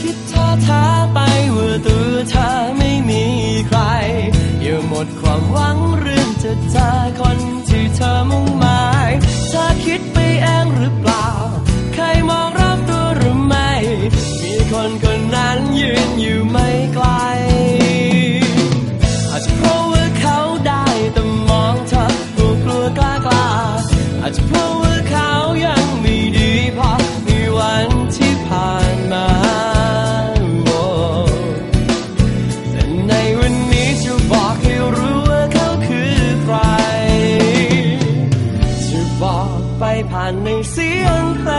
คิดท้าท้าไปว่าตัวเธอไม่มีใคร อย่าหมดความหวังเรื่องจะเจอคนที่เธอมุ่งหมายเธอคิดไปเองหรือเปล่า ใครมองรอบตัวหรือไม่ มีคนคนนั้นยืนอยู่ไหม ในเสียงเพล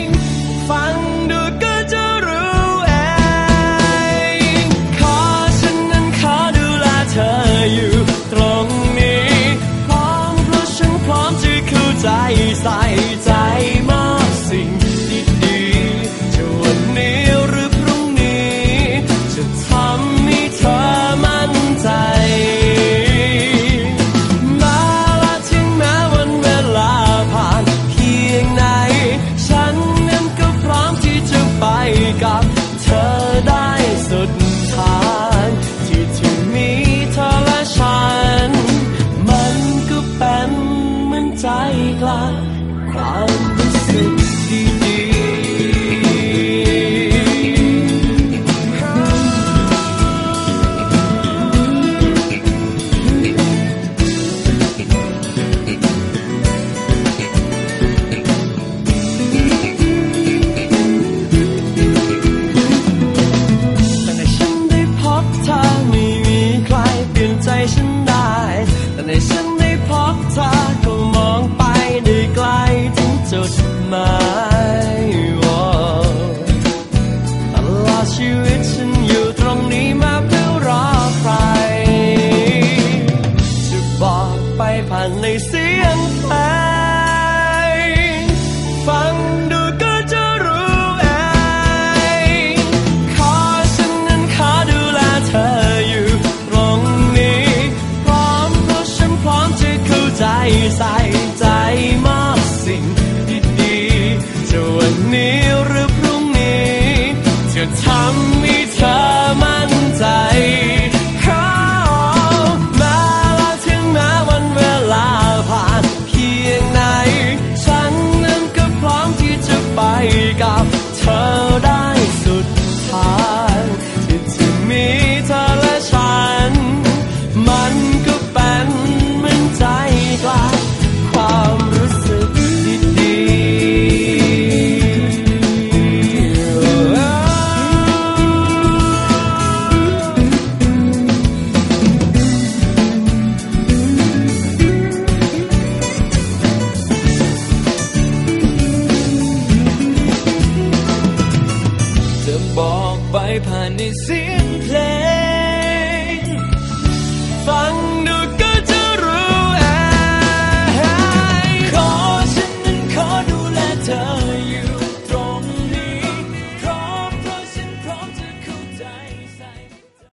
งฟัง ไป need